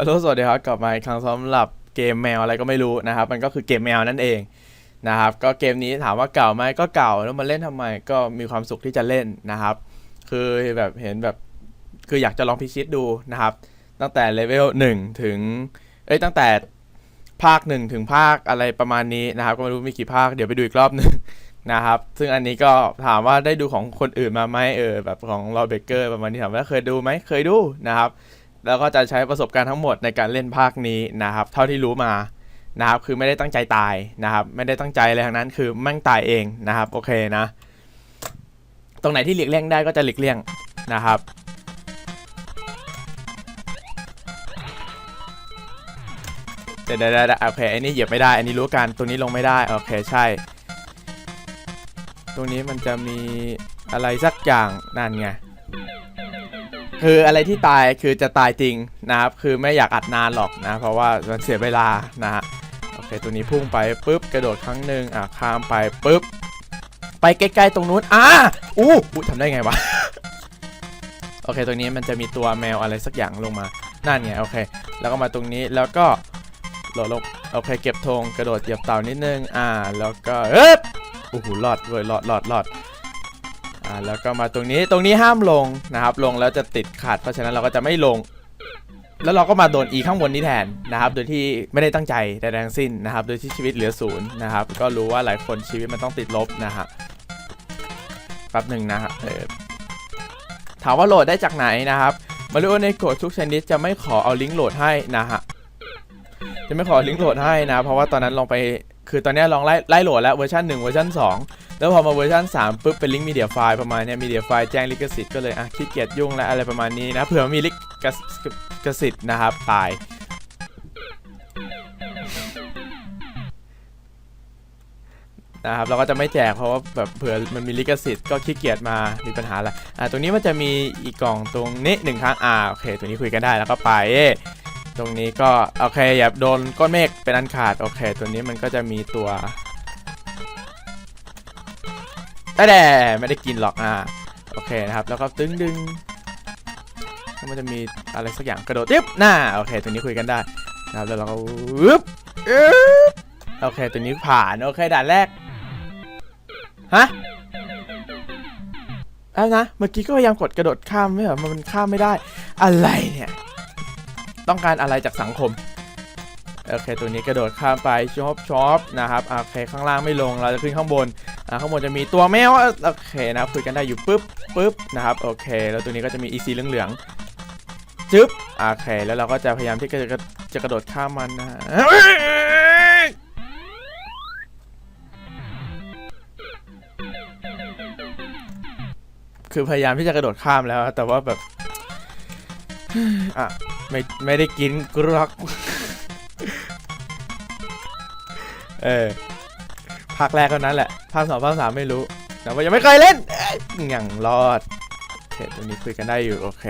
ฮัลโหลสวัสดีครับกลับมาอีกครั้งสำหรับเกมแมวอะไรก็ไม่รู้นะครับ มันก็คือเกมแมวนั่นเองนะครับ ก็เกมนี้ถามว่าเก่าไหมก็เก่าแล้วมาเล่นทำไมก็มีความสุขที่จะเล่นนะครับ คือแบบเห็นแบบคืออยากจะลองพิชิตดูนะครับ ตั้งแต่เลเวล1ถึงเอ้ยตั้งแต่ภาค 1 ถึงภาคอะไรประมาณนี้นะครับ ก็ไม่รู้มีกี่ภาคเดี๋ยวไปดูอีกรอบหนึ่งนะครับ ซึ่งอันนี้ก็ถามว่าได้ดูของคนอื่นมาไหมเออแบบของลอเบเกอร์ประมาณนี้ถามว่าเคยดูไหมเคยดูนะครับ แล้วก็จะใช้ประสบการณ์ทั้งหมดในการเล่นภาคนี้นะครับ เท่าที่รู้มานะครับคือไม่ได้ตั้งใจตายนะครับ ไม่ได้ตั้งใจอะไรทั้งนั้นคือแม่งตายเองนะครับโอเคนะ ตรงไหนที่หลีกเลี่ยงได้ก็จะหลีกเลี่ยงนะครับ เดี๋ยวเดี๋ยวโอเคอันนี้เหยียบไม่ได้ อันนี้รู้กันตรงนี้ลงไม่ได้โอเคใช่ ตรงนี้มันจะมีอะไรสักอย่างนั่นไง คืออะไรที่ตายคือจะตายจริงนะครับ คือไม่อยากอัดนานหรอกนะ เพราะว่ามันเสียเวลานะฮะโอเคตัวนี้พุ่งไปปุ๊บกระโดดครั้งหนึ่งอะข้ามไปปุ๊บไปใกล้ๆตรงนู้นอะอู้อู้ทำได้ไงวะ โอเค ตรงนี้มันจะมีตัวแมวอะไรสักอย่างลงมา นั่นไง โอเค แล้วก็มาตรงนี้ แล้วก็โหลดลง โอเค เก็บธงกระโดดเหยียบเต่านิดนึง อ่า แล้วก็เอ๊บโอ้โหรอดเว้ยรอดรอดรอด อ่าแล้วก็มาตรงนี้ตรงนี้ห้ามลงนะครับ ลงแล้วจะติดขัดเพราะฉะนั้นเราก็จะไม่ลง แล้วเราก็มาโดนอีข้างบนนี้แทนนะครับ โดยที่ไม่ได้ตั้งใจใดๆทั้งสิ้นนะครับ โดยที่ชีวิตเหลือศูนย์นะครับ ก็รู้ว่าหลายคนชีวิตมันต้องติดลบนะฮะแป๊บหนึ่งนะฮะเออถามว่าโหลดได้จากไหนนะครับมาริโอในโกดทุกชนิดจะไม่ขอเอาลิงก์โหลดให้นะฮะจะไม่ขอลิงก์โหลดให้นะ เพราะว่าตอนนั้นลองไปคือตอนนี้ลองไล่ไล่โหลดแล้วเวอร์ชัน1เวอร์ชัน2 แล้วพอมาเวอร์ชัน3ปุ๊บเป็นลิงก์มีเดียไฟล์ประมาณเนี้ยมีเดียไฟล์แจ้งลิขสิทธิ์ก็เลยอะขี้เกียจยุ่งและอะไรประมาณนี้นะเผื่อมีลิขสิทธิ์นะครับตายนะครับเราก็จะไม่แจกเพราะว่าแบบเผื่อมันมีลิขสิทธิ์ก็ขี้เกียจมามีปัญหาอะไรอะตรงนี้มันจะมีอีกกล่องตรงนี้หนึ่งครั้งอ่าโอเคตรงนี้คุยกันได้แล้วก็ไปเอ้ตรงนี้ก็โอเคอย่าโดนก้อนเมฆเป็นอันขาดโอเค ตัวนี้มันก็จะมีตัว แต่แด่ไม่ได้กินหรอกอ่าโอเคนะครับแล้วก็ตึงดึงมันจะมีอะไรสักอย่างกระโดดติ๊บหน้าโอเคตัวนี้คุยกันได้นะครับแล้วเราก็วึบอึ๊บโอเคตัวนี้ผ่านโอเคด่านแรกฮะอะไรนะเมื่อกี้ก็พยายามกดกระโดดข้ามไม่เหรอมันข้ามไม่ได้อะไรเนี่ย ต้องการอะไรจากสังคม โอเคตัวนี้กระโดดข้ามไปช็อปช็อปนะครับโอเคข้างล่างไม่ลงเราจะขึ้นข้างบนอ่าข้างบนจะมีตัวแมวโอเคนะคุยกันได้อยู่ปุ๊บปุ๊บนะครับโอเค แล้วตัวนี้ก็จะมี EC เหลืองๆจึ๊บโอเคแล้วเราก็จะพยายามที่จะจะกระโดดข้ามมันนะคือพยายามที่จะกระโดดข้ามแล้ว แต่ว่าแบบอะไม่ไม่ได้กินกรอก เออภาคแรกเท่านั้นแหละภาคสองภาคสามไม่รู้แต่ว่ายังไม่เคยเล่นอย่างรอดโอเคตรงนี้คุยกันได้อยู่โอเค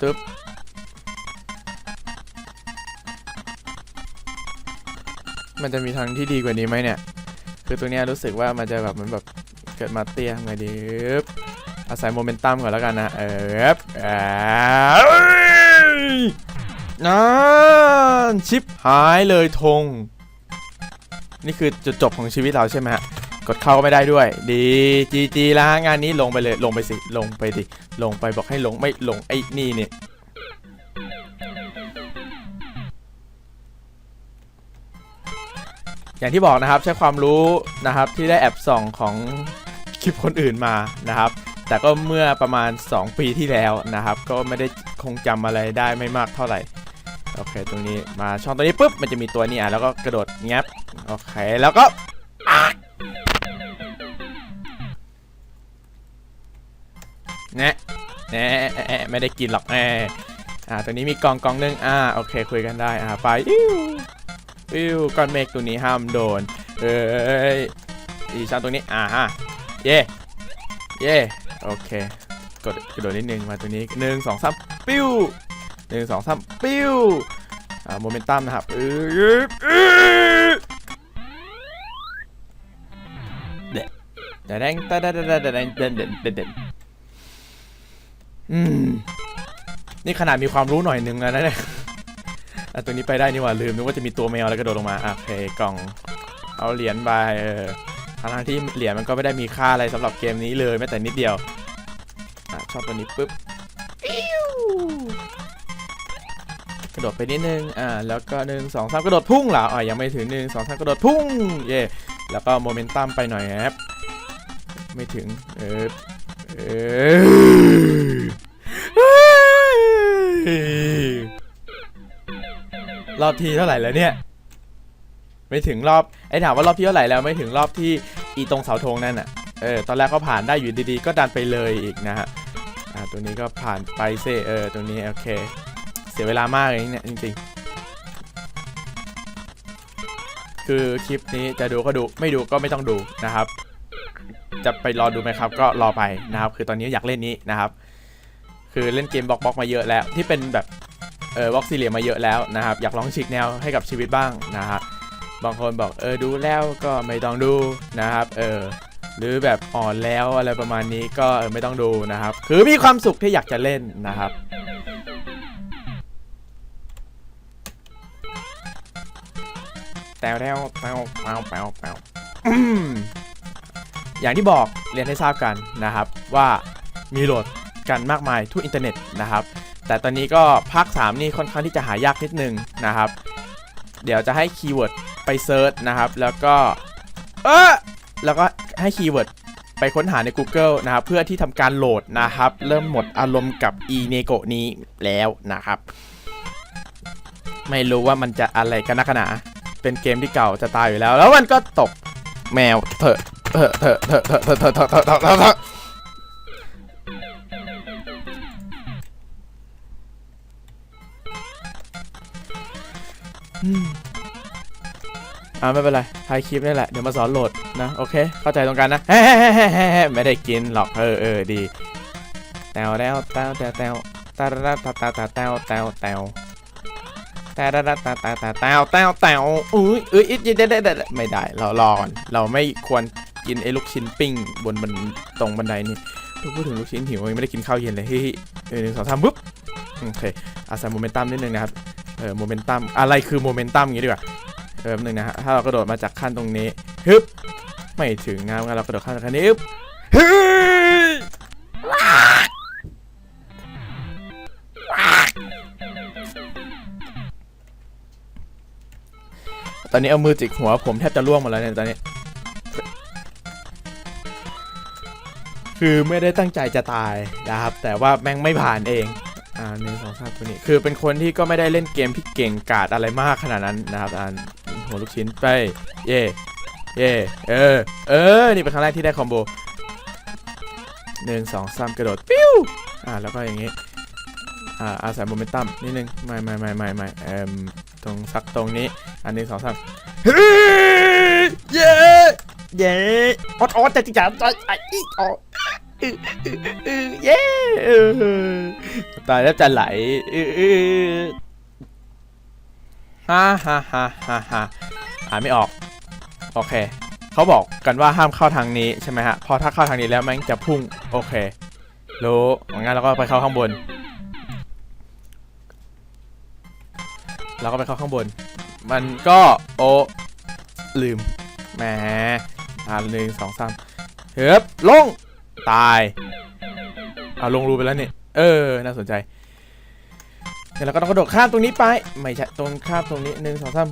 ตึ๊บมันจะมีทางที่ดีกว่านี้ไหมเนี่ย คือตัวเนี้ยรู้สึกว่ามันจะแบบเหมันแบบเกิดมาเตี้ยไงดีอาศัยโมเมนตัมก่อนแล้วกันนะ เออ นั่นชิปหายเลยธง นี่คือจุดจบของชีวิตเราใช่ไหมฮะ กดเข้าก็ไม่ได้ด้วย ดีจีจีแล้วฮะงานนี้ลงไปเลย ลงไปสิ ลงไปดิ ลงไปบอกให้ลงไม่ลงไอ้นี่เนี่ยอย่างที่บอกนะครับใช้ความรู้นะครับที่ได้แอบส่องของคลิปคนอื่นมานะครับ แต่ก็เมื่อประมาณ 2 ปีที่แล้วนะครับ ก็ไม่ได้คงจำอะไรได้ไม่มากเท่าไหร่ โอเค ตรงนี้มาช่องตัวนี้ปุ๊บมันจะมีตัวนี้อะแล้วก็กระโดดงับโอเคแล้วก็แนะแนะแอะไม่ได้กินหรอกแอะอ่าตัวนี้มีกองกองหนึงอ่าโอเคคุยกันได้อ่าไปอิ้วอิ้วก้อนเมฆตัวนี้ห้ามโดนเอ้ยอีช่องตรงนี้อ่าฮะเย่เย่โอเคกดกระโดดนิดนึงมาตัวนี้หนึ่งสองสามปิ้ว หนึ่งสองสามปิ้วโมเมนตัมนะครับเออเด็ดแดงแดงแดงแดงแดงเดงอืมนี่ขนาดมีความรู้หน่อยนึงแล้วนะเนี่ยตัวนี้ไปได้นี่ว่าลืมนึกว่าจะมีตัวแมวแล้วกระโดดลงมาอะโอเคกล่องเอาเหรียญไปเออทั้งที่เหรียญมันก็ไม่ได้มีค่าอะไรสำหรับเกมนี้เลยแม้แต่นิดเดียวอะชอบตัวนี้ปุ๊บ กระโดดไปนิดนึง อ่า แล้วก็หนึ่งสองสามกระโดดพุ่งเหรออะยังไม่ถึงหนึ่งสองสามกระโดดพุ่ง เย่แล้วก็โมเมนตัมไปหน่อยครับ ไม่ถึง เออเออรอบที่เท่าไหร่แล้วเนี่ย ไม่ถึงรอบ ไอ้ถามว่ารอบที่เท่าไหร่แล้วไม่ถึงรอบที่อีตรงเสาธงนั่นอะ เออ ตอนแรกก็ผ่านได้อยู่ดีๆ ก็ดันไปเลยอีกนะฮะ อ่า ตัวนี้ก็ผ่านไปเซเออ ตัวนี้โอเค เสียเวลามากเลยเนี่ยจริง ๆ คือคลิปนี้จะดูก็ดูไม่ดูก็ไม่ต้องดูนะครับ จะไปรอดูไหมครับ ก็รอไปนะครับ คือตอนนี้อยากเล่นนี้นะครับ คือเล่นเกมบล็อกบล็อกมาเยอะแล้ว ที่เป็นแบบเออบล็อกซีเรียมาเยอะแล้วนะครับ อยากลองฉีกแนวให้กับชีวิตบ้างนะฮะบางคนบอกเออดูแล้วก็ไม่ต้องดูนะครับเออหรือแบบอ่อนแล้วอะไรประมาณนี้ก็ออไม่ต้องดูนะครับ คือมีความสุขที่อยากจะเล่นนะครับ ตวแต้วแตวแตวแตวแตวอืมอย่างที่บอกเรียนให้ทราบกันนะครับ ว่ามีโหลดกันมากมายทั่วอินเทอร์เน็ตนะครับ แต่ตอนนี้ก็ภาค 3 นี่ค่อนข้างที่จะหายากนิดนึงนะครับ เดี๋ยวจะให้คีย์เวิร์ดไปเซิร์ชนะครับ แล้วก็เออแล้วก็ให้คีย์เวิร์ดไปค้นหาใน Google นะครับ เพื่อที่ทำการโหลดนะครับ เริ่มหมดอารมณ์กับ e n e g o นี้แล้วนะครับ ไม่รู้ว่ามันจะอะไรกันนักหนา เป็นเกมที่เก่าจะตายอยู่แล้ว แล้วมันก็ตกแมวเถอะเถอะเถอะเถอะเถอะเถอะเถอะเถอะเถอะเถอะอ่าไม่เป็นไรถ่ายคลิปนี่แหละ เดี๋ยวมาสอนโหลดนะ โอเค เข้าใจตรงกันนะไม่ได้กินหรอก เออเออดีแตวแตวแตวแตวแตวตาตาตาตาตาแตวแตวแตว แต่แต่แต่แต่แต่แต่แต่แต่อุ้ยอุ้ยอิดเด็ดเด็ดไม่ได้ เรารอก่อนเราไม่ควรกินไอ้ลูกชิ้นปิ้งบนบนตรงบันไดนี่พูดถึงลูกชิ้นหิวยังไม่ได้กินข้าวเย็นเลยเฮ้ยหนึ่งสองสามปุ๊บโอเคอาศัยโมเมนตัมนิดนึงนะครับเออโมเมนตัมอะไรคือโมเมนตัมอย่างนี้ดีกว่าเออหนึ่งนะฮะถ้าเรากระโดดมาจากขั้นตรงนี้ฮึบไม่ถึงนะงั้นเรากระโดดขั้นจากขั้นนี้ฮึบ ตอนนี้เอามือจิกหัวผมแทบจะล่วงหมดแล้วเนี่ยตอนนี้ คือไม่ได้ตั้งใจจะตายนะครับ แต่ว่าแม่งไม่ผ่านเอง อ่าหนึ่งสองสามตัวนี้ คือเป็นคนที่ก็ไม่ได้เล่นเกมที่เก่งกาจอะไรมากขนาดนั้นนะครับอ่าหัวลูกชิ้นไป เย่เย่เออ เออ นี่เป็นครั้งแรกที่ได้คอมโบหนึ่งสองสามกระโดด ปิ้ว อ่า แล้วก็อย่างงี้ อ่า อาศัยโมเมนตัมนิดนึง ไม่ไม่ไม่ไม่ไม่เอ่ม ตรงสักตรงนี้ อันนึ่งสองสามเฮ้ยเย้เย้ออดออดแต่จิจ๋าใจไอ้อีอออื้ออเย้ตายแล้วจะไหลฮ่าฮ่าฮ่าฮ่าฮ่าอ่านไม่ออก โอเค เขาบอกกันว่าห้ามเข้าทางนี้ใช่ไหมฮะ พอถ้าเข้าทางนี้แล้วม่งจะพุ่ง โอเค รู้งั้นเราก็ไปเข้าข้างบน เราก็ไปเข้าข้างบน มันก็โอลืมแหมอ่าหนึ่งสองสามเฮ้ยลง ตายเอาลงรูไปแล้วเนี่ย เออ น่าสนใจเดี๋ยวเราก็ต้องกระโดดข้ามตรงนี้ไป ไม่ใช่ ตรงข้ามตรงนี้หนึ่งสองสาม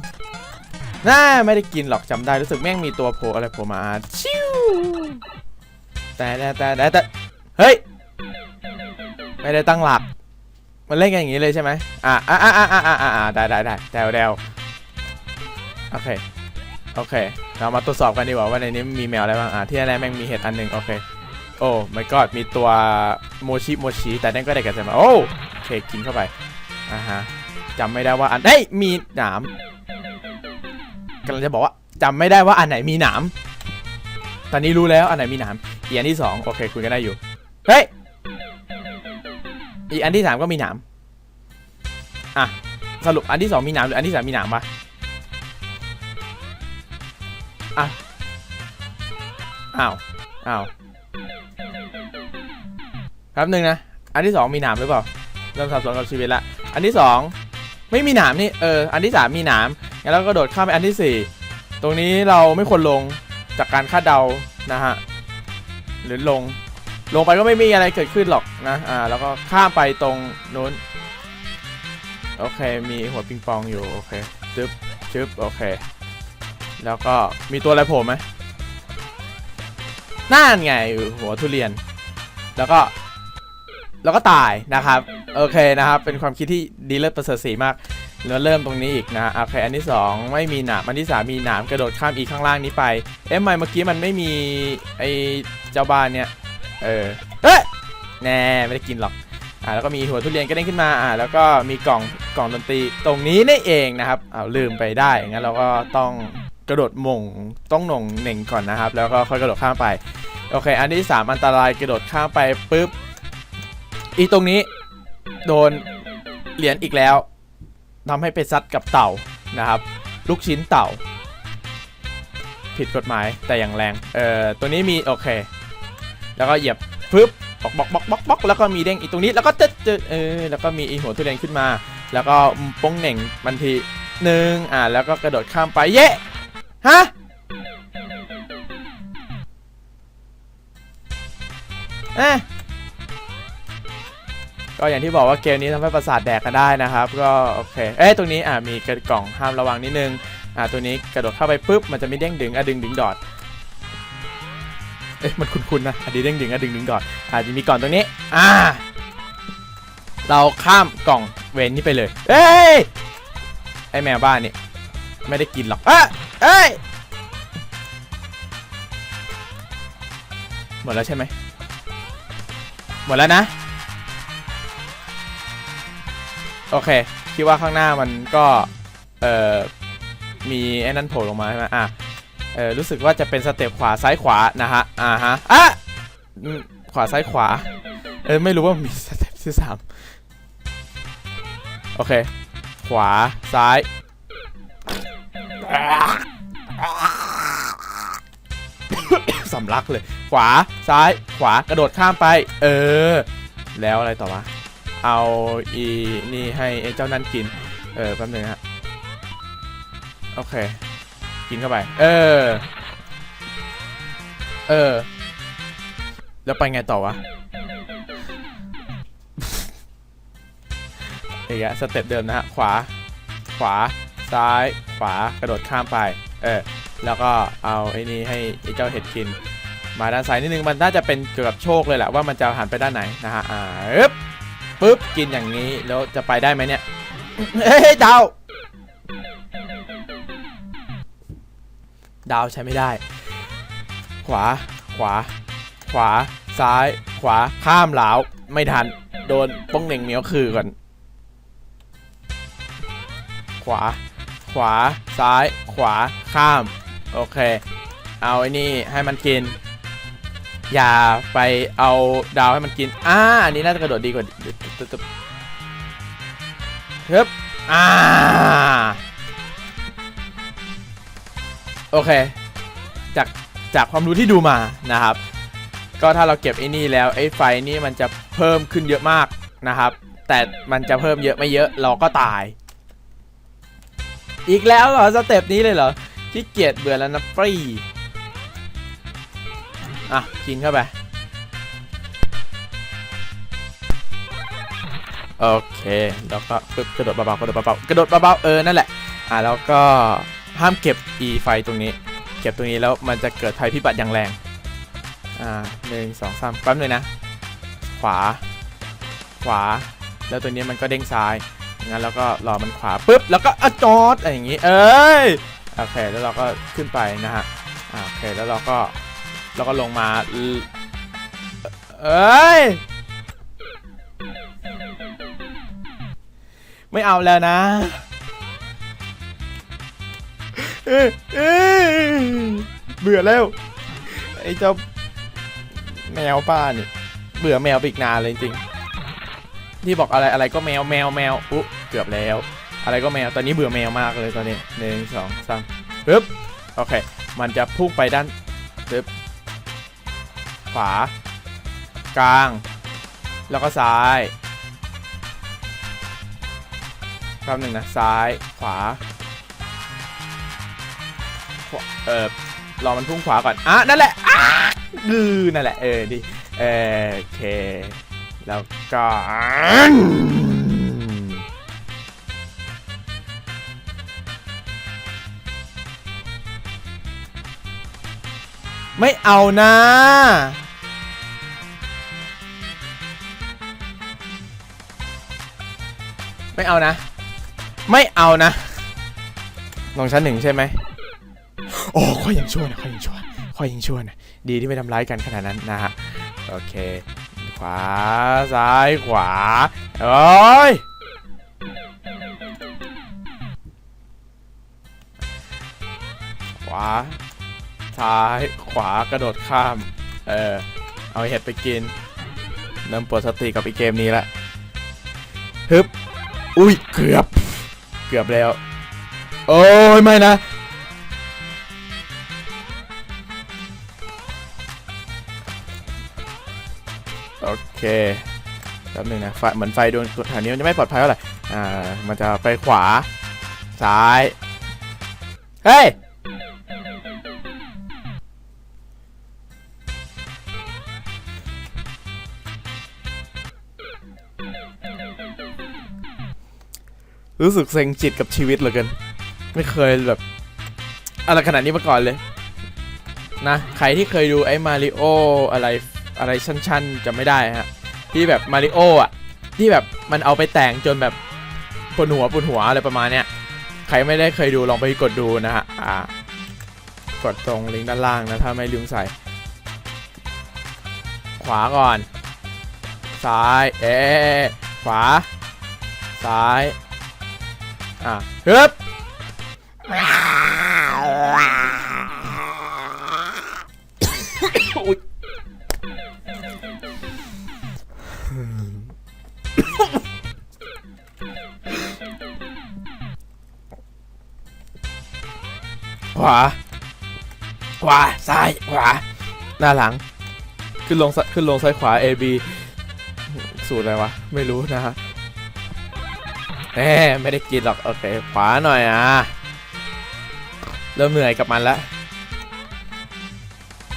น่าไม่ได้กินหรอกจำได้ รู้สึกแม่งมีตัวโผล่อะไรโผล่มาชิวแต่แต่แต่แต่แต่เฮ้ย ไม่ได้ตั้งหลัก มันเล่นกันอย่างนี้เลยใช่ไหมอ่าอ่าอ่าอ่าอ่าอ่าได้ได้ได้แดวแดวโอเค โอเค เรามาตรวจสอบกันดีกว่าว่าในนี้มีแมวอะไรบ้าง อ่าที่แน่ๆแม่งมีเห็ดอันหนึ่งโอเค โอ้ my god มีตัวโมชิโมชิ แต่นั่นก็ได้กันใช่ไหมโอ้โอเค กินเข้าไป อ่าฮะจำไม่ได้ว่าอันเฮ้ยมีหนามกำลังจะบอกว่าจำไม่ได้ว่าอันไหนมีหนาม ตอนนี้รู้แล้วอันไหนมีหนามอีกอันที่สองโอเคคุยกันได้อยู่ เฮ้ย อีกอันที่สามก็มีหนามอะสรุปอันที่สองมีหนามหรืออันที่สามมีหนามปะอะอ้าวอ้าวแป๊บหนึ่งนะ อันที่สองมีหนามหรือเปล่าเริ่มสับสนกับชีวิตละ อันที่สองไม่มีหนามนี่เอออันที่สามมีหนามงั้นเราก็โดดข้ามไปอันที่สี่ตรงนี้เราไม่ควรลงจากการคาดเดานะฮะหรือลง ลงไปก็ไม่มีอะไรเกิดขึ้นหรอกนะ อ่า แล้วก็ข้ามไปตรงนู้น โอเค มีหัวปิงปองอยู่ โอเค จึ๊บจึ๊บโอเค แล้วก็มีตัวอะไรโผล่ไหมนั่นไง หัวทุเรียน แล้วก็ แล้วก็ตายนะครับ โอเคนะครับ เป็นความคิดที่ดีเลิศประเสริฐสีมากแล้วเริ่มตรงนี้อีกนะโอเค อันที่สองไม่มีหนามอันที่สามมีหนามกระโดดข้ามอีกข้างล่างนี้ไป เอ๊ะทำไมเมื่อกี้มันไม่มีไอ้เจ้าบ้านเนี่ย เออเฮ้ยแน่ไม่ได้กินหรอกอ่าแล้วก็มีหัวทุเรียนก็เด้งขึ้นมาอ่าแล้วก็มีกล่องกล่องดนตรีตรงนี้นี่เองนะครับอ้าวลืมไปได้งั้นเราก็ต้องกระโดดมงต้องหน่งเหน่งก่อนนะครับ แล้วก็ค่อยกระโดดข้ามไปโอเค อันที่สามอันตรายกระโดดข้ามไปปุ๊บอีตรงนี้ โดนเหรียญอีกแล้วทำให้ไปซัดกับเต่านะครับ ลูกชิ้นเต่า ผิดกฎหมายแต่อย่างแรงเอ่อตัวนี้มีโอเค แล้วก็เหยียบปึ๊บบล็อกบล็อกบล็อกบล็อกบอกแล้วก็มีเด้งอีกตรงนี้แล้วก็เจดเจดเออแล้วก็มีอีหัวทุเรียนขึ้นมา แล้วก็ป้งเหน่งมันทีหนึ่งอ่าแล้วก็กระโดดข้ามไปเย้ฮะเอ๊ะก็อย่างที่บอกว่าเกมนี้ทำให้ประสาทแดกกันได้นะครับ ก็โอเค เอ้ตรงนี้อ่ามีกระกล่องห้ามระวังนิดนึงอ่าตัวนี้กระโดดเข้าไปปุ๊บมันจะมีเด้งดึงอะดึงดึงดอด เอ๊ะมันคุ้นๆนะอันนี้เด้งดึงอะดึงดึงดอดอาจจะมีก่องตรงนี้อ่าเราข้ามกล่องเวนนี้ไปเลย เอ้ยไอแมวบ้านนี่ไม่ได้กินหรอกเอ้ยเอ้ยหมดแล้วใช่ไหมหมดแล้วนะ โอเค คิดว่าข้างหน้ามันก็ เอ่อ มีไอ้นั่นโผล่ลงมาใช่ไหมอะ เออรู้สึกว่าจะเป็นสเต็ปขวาซ้ายขวานะฮะอ่าฮะอะขวาซ้ายขวาเออไม่รู้ว่ามีสเต็ปที่สามโอเค ขวาซ้ายสำลักเลย ขวาซ้ายขวากระโดดข้ามไป เออ แล้วอะไรต่อวะเอาอีนี่ให้เจ้านั่นกิน เออแป๊บนึงฮะโอเค กินเข้าไป เออ เออ แล้วไปไงต่อวะอีกอะสเต็ปเดิมนะฮะ ขวา ขวา ซ้าย ขวา กระโดดข้ามไป เออ แล้วก็เอาไอ้นี่ให้ไอ้เจ้าเห็ดกิน มาด้านซ้ายนิดนึง มันน่าจะเป็นเกี่ยวกับโชคเลยแหละว่ามันจะหันไปด้านไหนนะฮะ อ่าปึ๊บปึ๊บ กินอย่างนี้ แล้วจะไปได้ไหมเนี่ย เฮ้ยดาว ดาวใช้ไม่ได้ ขวา ขวา ขวา ซ้าย ขวา ข้ามหลาวไม่ทัน โดนป้องเหน่งเหมียวคือก่อน ขวา ขวา ซ้าย ขวา ข้าม โอเค เอาไอ้นี่ให้มันกิน อย่าไปเอาดาวให้มันกิน อ่า อันนี้น่าจะกระโดดดีกว่าตึ๊บตึ๊บฮึบอ่า โอเค จากจากความรู้ที่ดูมานะครับ ก็ถ้าเราเก็บไอ้นี่แล้วไอ้ไฟนี่มันจะเพิ่มขึ้นเยอะมากนะครับ แต่มันจะเพิ่มเยอะไม่เยอะเราก็ตาย อีกแล้วเหรอสเต็ปนี้เลยเหรอขี้เกียจเบื่อแล้วนะฟรีอะกินเข้าไปโอเคแล้วก็ปึ๊บกระโดดเบาๆกระโดดเบาๆกระโดดเบาๆเออนั่นแหละอะแล้วก็ ห้ามเก็บอีไฟตรงนี้ เก็บตรงนี้แล้วมันจะเกิดภัยพิบัติอย่างแรง อ่าหนึ่งสองสามแป๊บเลยนะ ขวา ขวา แล้วตัวนี้มันก็เด้งซ้าย งั้นแล้วก็รอมันขวาปุ๊บ แล้วก็อจอดอะไรอย่างงี้ เอ้ย โอเค แล้วเราก็ขึ้นไปนะฮะ โอเค แล้วเราก็เราก็ลงมา เอเอ้ย ไม่เอาแล้วนะ เบื่อแล้ว ไอ้เจ้าแมวป้านี่เบื่อแมวไปอีกนานเลยจริงที่บอกอะไรอะไรก็แมวแมวแมวอุ๊เกือบแล้ว อะไรก็แมวตอนนี้เบื่อแมวมากเลยตอนนี้หนึ่งสองสามปึ๊บโอเค มันจะพุ่งไปด้านปึ๊บขวา กลาง แล้วก็ซ้ายขป๊บหนึ่งนะซ้ายขวา เออรอมันพุ่งขวาก่อน อะ นั่นแหละอะดื้อนั่นแหละ เออดีเออโอเค แล้วก็ไม่เอานะ ไม่เอานะ ไม่เอานะลงชั้นหนึ่งใช่ไหม โอ้ค่อยยังชั่วนะค่อยยังชั่วค่อยยังชั่วนะดีที่ไม่ทำร้ายกันขนาดนั้นนะฮะโอเค ขวาซ้ายขวาโอ้ยขวาซ้ายขวากระโดดข้าม เออเอาเห็ดไปกินเริ่มปวดสติกับอีกเกมนี้ละฮึบอุ้ยเกือบ เกือบแล้ว โอ้ยไม่นะ เคแป๊บนึงนะไฟเหมือนไฟดวงแถวนี้มันจะไม่ปลอดภัยเท่าไหร่อ่ามันจะไปขวาซ้ายเฮ้ยรู้สึกเซ็งจิตกับชีวิตเหลือเกิน ไม่เคยแบบอะไรขนาดนี้มาก่อนเลย นะ ใครที่เคยดูไอ้มาริโออะไรอะไรชั้นๆจะไม่ได้ฮะ ที่แบบมาริโออะที่แบบมันเอาไปแต่งจนแบบปวดหัวปวดหัวอะไรประมาณเนี้ยใครไม่ได้เคยดูลองไปกดดูนะฮะอ่ากดตรงลิงก์ด้านล่างนะถ้าไม่ลืมใส่ ขวาก่อน ซ้ายเอ๊ขวา ซ้ายอะฮึบ ขวา ขวา ซ้าย ขวา หน้าหลัง ขึ้นลงขึ้นลงซ้ายขวา A B สูตรอะไรวะ ไม่รู้นะฮะแหมไม่ได้กินหรอก โอเค ขวาหน่อยอะ เริ่มเหนื่อยกับมันแล้ว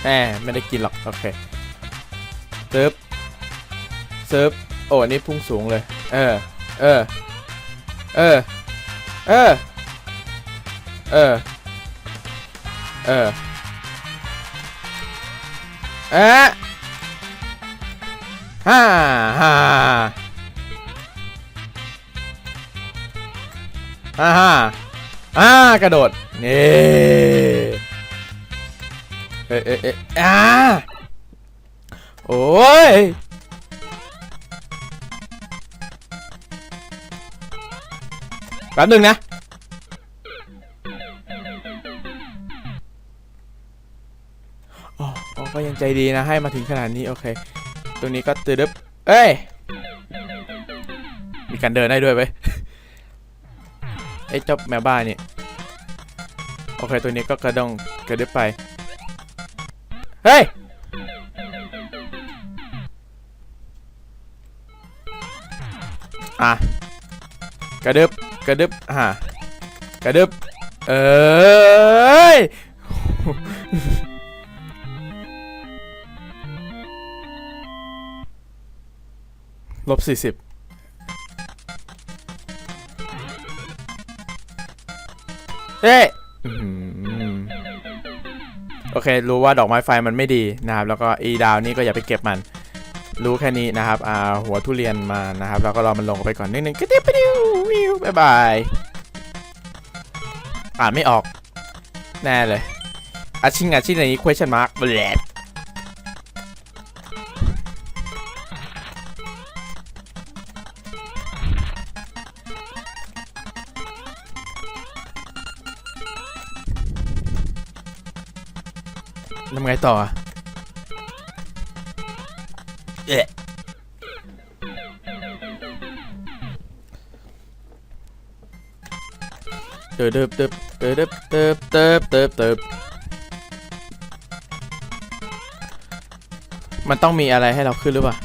แหมไม่ได้กินหรอก โอเคเซิร์ฟเซิร์ฟโอ้นนี่พุ่งสูงเลย เออ เออ เออ เออ เออ เออเอ๊ะฮ่าฮ่าอ่าฮะอ่ากระโดดนี่เอ๊ะเอ๊ะเอ๊ะอ่าโอ้ยแป๊บหนึงนะ ก็ยังใจดีนะให้มาถึงขนาดนี้โอเคตรงนี้ก็ตืดึบเอ้ย มีการเดินได้ด้วยเว้ยไอ้เจ้าแมวบ้านนี่ โอเคตัวนี้ก็กระดองกระดึบไป เฮ้ยอะกระดึบกระดึบอ่ากระดึบเอ้ย ลบสี่สิบเฮ้ยอื้อหือโอเค รู้ว่าดอกไม้ไฟมันไม่ดีนะครับ แล้วก็อีดาวนี่ก็อย่าไปเก็บมัน รู้แค่นี้นะครับอ่าหัวทุเรียนมานะครับ แล้วก็รอมันลงไปก่อนนิดนึงกระติ๊บไปดิววิวบ๊ายบายอ่านไม่ออก แน่เลยอาชิงอาชิงในนี้ question mark แบล ต่อเอ๊ะเติบเติบเติบเติบเติบเติบเติบเติบมันต้องมีอะไรให้เราขึ้นหรือเปล่า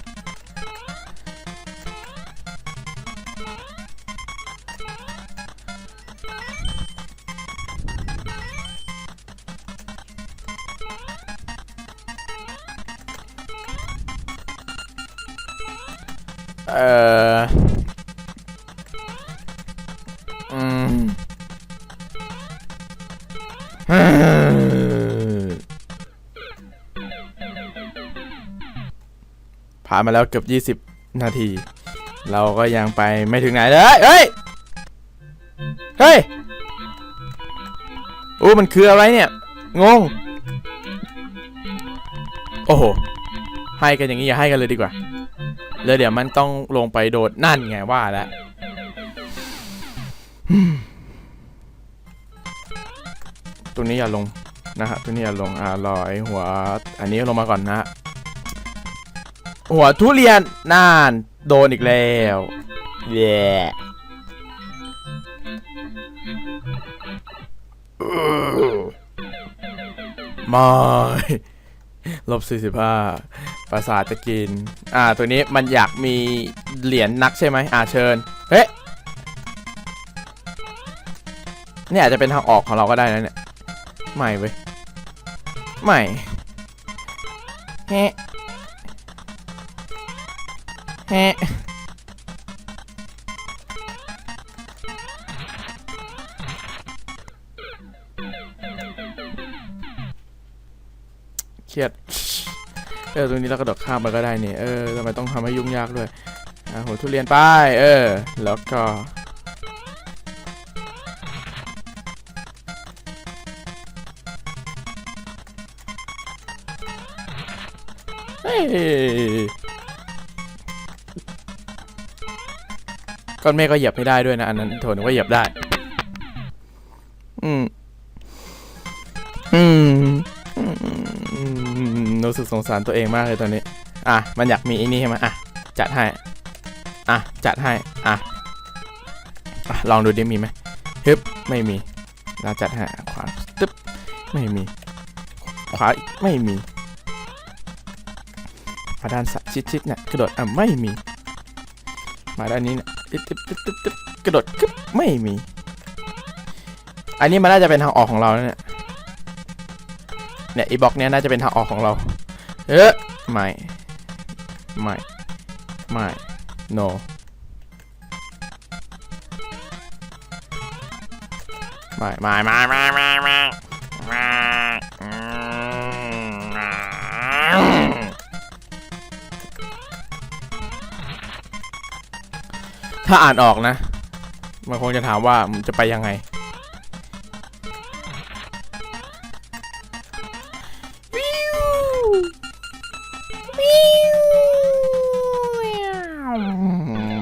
มาแล้วเกือบ 20 นาที เราก็ยังไปไม่ถึงไหนเลยเฮ้ย เฮ้ยอู้มันคืออะไรเนี่ย งง โอ้โห ให้กันอย่างนี้อย่าให้กันเลยดีกว่า แล้วเดี๋ยวมันต้องลงไปโดดนั่นไงว่าแล้วตัวนี้อย่าลงนะฮะตัวนี้อย่าลง อ่ารอไอหัว อันนี้ลงมาก่อนนะฮะ หัวทุเรียนน่านโดนอีกแล้วแย่ไม่ลบ45ประสาทจะกิน อ่า ตัวนี้มันอยากมีเหรียญนักใช่ไหมอ่าเชิญ เฮ้ยเนี่ยอาจจะเป็นทางออกของเราก็ได้นะเนี่ย ไม่เว้ย ไม่แฮะ แฮะเครียดเออตรงนี้เรากระโดดข้ามไปก็ได้นี่เออทำไมต้องทำให้ยุ่งยากด้วยอะหัวทุเรียนไปเออ แล้วก็เฮ้ ก้อนเมฆก็เหยียบไม่ได้ด้วยนะ อันนั้นโถนกว่าเหยียบได้อืมอืม อืมรู้สึกสงสารตัวเองมากเลยตอนนี้ อะ มันอยากมีไอ้นี่ใช่ไหมอะ จัดให้ อะ จัดให้ อะอะลองดูดิมีไหมฮึบ ไม่มี เราจัดให้ขวาตึ๊บ ไม่มี ขวาไม่มีมาด้านซ้ายชิดๆเนี่ยกระโดดอะไม่มี มาด้านนี้เนี่ย ตึ๊บตึ๊บตึ๊บตึ๊บตึ๊บกระโดดกึ๊บไม่มี อันนี้มันน่าจะเป็นทางออกของเราเนี่ยเนี่ยอีบล็อกเนี้ยน่าจะเป็นทางออกของเรา เอ๊ะไม่ไม่ไม่ no ไม่ไม่ไม่ไม่ไม่ ถ้าอ่านออกนะ มันคงจะถามว่ามันจะไปยังไง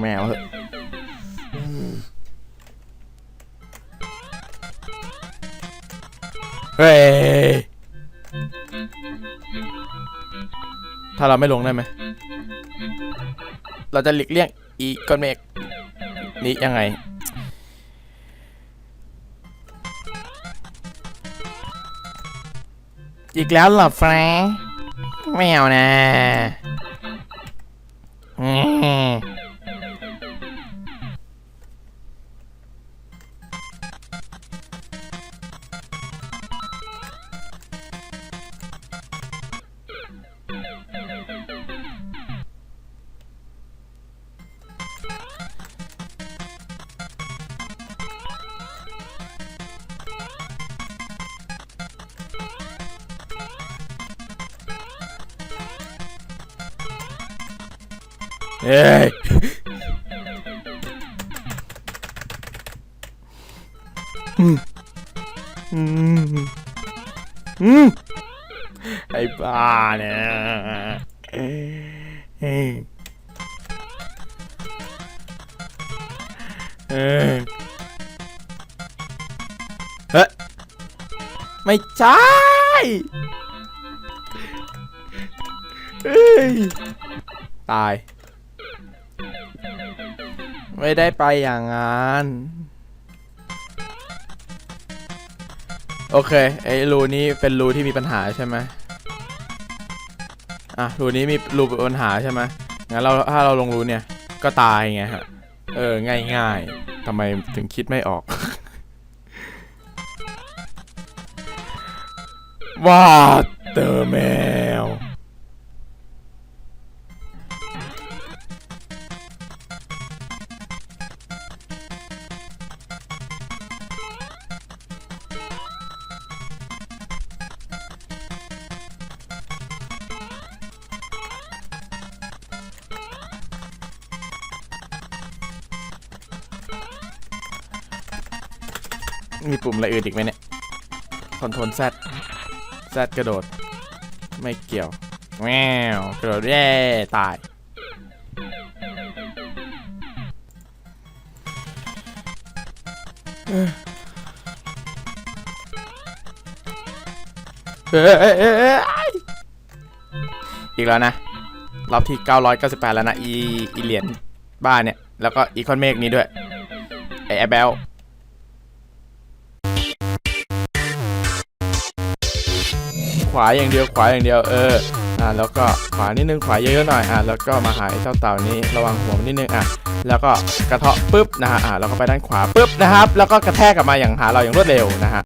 แมวเหอะเฮ้ย ถ้าเราไม่ลงได้ไหม เราจะหลีกเลี่ยงอีก้อนเมฆ นี้ยังไง อีกแล้วเหรอแฟรงค์ไม่เอานะ เอ้ยอืมอืมอืมไอ้บ้าเนี่ยเอ้ยเอ้ยเอ้ยไม่ใช่เอ้ยตาย ไม่ได้ไปอย่างนั้น โอเค ไอ้รูนี้เป็นรูที่มีปัญหาใช่ไหมอะ รูนี้มีรูปปัญหาใช่ไหมงั้นเราถ้าเราลงรูเนี่ย ก็ตายไงฮะ เออ ง่ายๆทำไมถึงคิดไม่ออกว่าเตอร์แมว มีปุ่มอะไรอื่นอีกไหมเนี่ยคอนโทรลแซดแซดกระโดด ไม่เกี่ยวแมวกระโดดแย่ตายเฮ้ยเฮ้ยเฮ้ยอีกแล้วนะ รอบที่ 998 แล้วนะ อีอีเหรียญบ้านเนี่ย แล้วก็อีคอนเมกนี้ด้วย ไอแอเบล วาอย่างเดียวขวาอย่างเดียวเอออ่าแล้วก็ขวานิดนึงขวาเยอะๆหน่อยอ่าแล้วก็มาหายเจ้าเต่านี้ระวังหัวมันนิดนึงอะแล้วก็กระเทาะปุ๊บนะฮะอ่าแล้วก็ไปด้านขวาปุ๊บนะครับ แล้วก็กระแทกกลับมาอย่างหาเราอย่างรวดเร็วนะฮะ